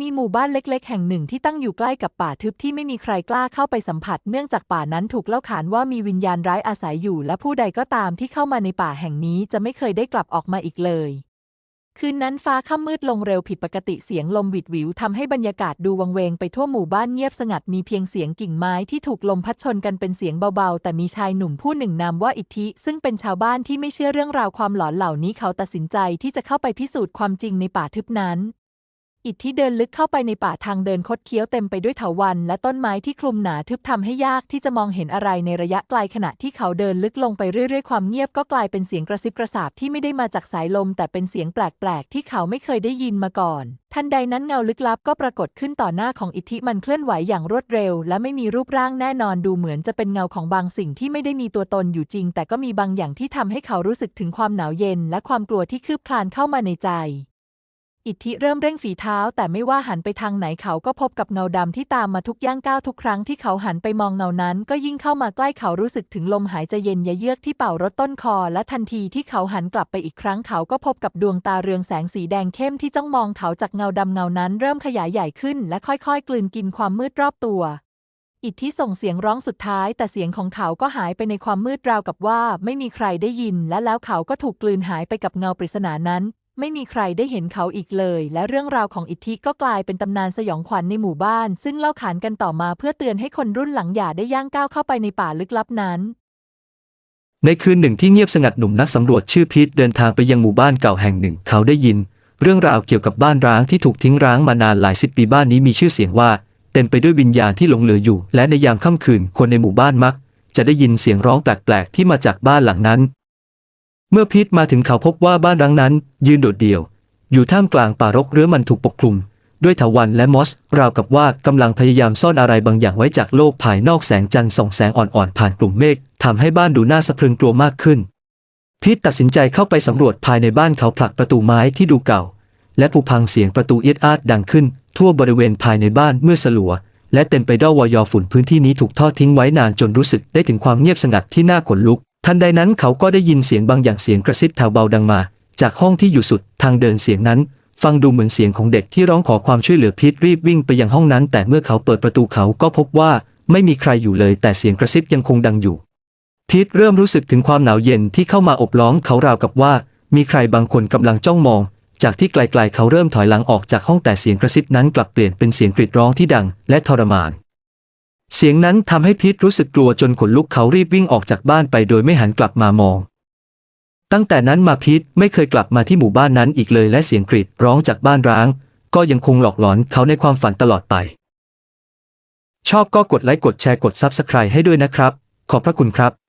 มีหมู่บ้านเล็ก ๆ แห่งหนึ่งที่ตั้งอยู่ใกล้กับป่าทึบที่ไม่มีใครกล้าเข้าไปสัมผัส เนื่องจากป่านั้นถูกเล่าขานว่ามีวิญญาณร้ายอาศัยอยู่ และผู้ใดก็ตามที่เข้ามาในป่าแห่งนี้จะไม่เคยได้กลับออกมาอีกเลย คืนนั้นฟ้าค่ำมืดลงเร็วผิดปกติเสียงลมวิดวิวทำให้บรรยากาศดูวังเวงไปทั่วหมู่บ้านเงียบสงัดมีเพียงเสียงกิ่งไม้ที่ถูกลมพัดชนกันเป็นเสียงเบาๆ แต่มีชายหนุ่มผู้หนึ่งนามว่าอิทธิ ซึ่งเป็นชาวบ้านที่ไม่เชื่อเรื่องราวความหลอนเหล่านี้เขาตัดสินใจที่จะเข้าไปพิสูจน์ความจริงในป่าทึบนั้น อิทธิเดินลึกเข้าไปในป่าทางเดินคดเคี้ยวเต็มไปด้วยเถาวัลย์และต้นไม้ที่คลุมหนาทึบทำให้ยากที่จะมองเห็นอะไรในระยะไกลขณะที่เขาเดินลึกลงไปเรื่อยๆ ความเงียบก็กลายเป็นเสียงกระซิบกระซาบที่ไม่ได้มาจากสายลม แต่เป็นเสียงแปลกๆ ที่เขาไม่เคยได้ยินมาก่อน ทันใดนั้นเงาลึกลับก็ปรากฏขึ้นต่อหน้าของอิทธิมันเคลื่อนไหวอย่างรวดเร็ว และไม่มีรูปร่างแน่นอนดูเหมือนจะเป็นเงาของบางสิ่งที่ไม่ได้มีตัวตนอยู่จริง แต่ก็มีบางอย่างที่ทำให้เขารู้สึกถึงความหนาวเย็น และความกลัวที่คืบคลานเข้ามาในใจ อิทธิเริ่มเร่งฝีเท้า แต่ไม่ว่าหันไปทางไหนเขาก็พบกับเงาดำที่ตามมาทุกย่างก้าวทุกครั้งที่เขาหันไปมองเงานั้น ก็ยิ่งเข้ามาใกล้เขารู้สึกถึงลมหายใจเย็นยะเยือกที่เป่ารถต้นคอ และทันทีที่เขาหันกลับไปอีกครั้งเขาก็พบกับดวงตาเรืองแสงสีแดงเข้มที่จ้องมองเขาจากเงาดำเงานั้น เริ่มขยายใหญ่ขึ้น และค่อยๆ กลืนกินความมืดรอบตัวอิทธิส่งเสียงร้องสุดท้าย แต่เสียงของเขาก็หายไปในความมืดราวกับว่า ไม่มีใครได้ยิน และแล้วเขาก็ถูกกลืนหายไปกับเงาปริศนานั้น ไม่มีใครได้เห็นเขาอีกเลย และเรื่องราวของอิทธิก็กลายเป็นตำนานสยองขวัญในหมู่บ้าน ซึ่งเล่าขานกันต่อมาเพื่อเตือนให้คนรุ่นหลังอย่าได้ย่างก้าวเข้าไปในป่าลึกลับนั้น ในคืนหนึ่งที่เงียบสงัดหนุ่มนักสำรวจชื่อพีทเดินทางไปยังหมู่บ้านเก่าแห่งหนึ่ง เขาได้ยิน เรื่องราวเกี่ยวกับบ้านร้างที่ถูกทิ้งร้างมานานหลายสิบปีบ้านนี้มีชื่อเสียงว่า เต็มไปด้วยวิญญาณที่หลงเหลืออยู่ และในยามค่ำคืนคนในหมู่บ้านมัก จะได้ยินเสียงร้องแปลกๆที่มาจากบ้านหลังนั้น เมื่อพีทมาถึงเขาพบว่าบ้านร้างนั้น ยืนโดดเดี่ยว อยู่ท่ามกลางป่ารกเรื้อมันถูกปกคลุม ด้วยเถาวัลย์และมอส ราวกับว่ากำลังพยายามซ่อนอะไรบางอย่างไว้จากโลกภายนอกแสงจันทร์ส่องแสงอ่อนๆผ่านกลุ่มเมฆทำให้บ้านดูน่าสะพรึงกลัวมากขึ้น พีทตัดสินใจเข้าไปสำรวจภายในบ้านเขาผลักประตูไม้ที่ดูเก่า และผุพังเสียงประตูเอียดอาดดังขึ้น ทั่วบริเวณภายในบ้านเมื่อสลัว และเต็มไปด้วยวอยอฝุ่นพื้นที่นี้ถูกทอดทิ้งไว้นานจนรู้สึกได้ถึงความเงียบสงัดที่น่าขนลุก ทันใดนั้นเขาก็ได้ยินเสียงบางอย่างเสียงกระซิบแผ่วเบาดังมา จากห้องที่อยู่สุดทางเดินเสียงนั้น ฟังดูเหมือนเสียงของเด็กที่ร้องขอความช่วยเหลือพีทรีบวิ่งไปยังห้องนั้น แต่เมื่อเขาเปิดประตูเขาก็พบว่าไม่มีใครอยู่เลย แต่เสียงกระซิบยังคงดังอยู่พีทเริ่มรู้สึกถึงความหนาวเย็นที่เข้ามาอบล้อมเขาราวกับว่า มีใครบางคนกำลังจ้องมอง จากที่ไกลๆเขาเริ่มถอยหลังออกจากห้องแต่เสียงกระซิบนั้นกลับเปลี่ยนเป็นเสียงกรีดร้องที่ดัง และทรมาน เสียงนั้นทำให้พีทรู้สึกกลัวจนขนลุกเขารีบวิ่งออกจากบ้านไปโดยไม่หันกลับมามอง ตั้งแต่นั้นมาพีทไม่เคยกลับมาที่หมู่บ้านนั้นอีกเลยและเสียงกรีดร้องจากบ้านร้าง ก็ยังคงหลอกหลอนเขาในความฝันตลอดไป ชอบก็กดไลค์กดแชร์กด Subscribe ให้ด้วยนะครับ ขอบพระคุณครับ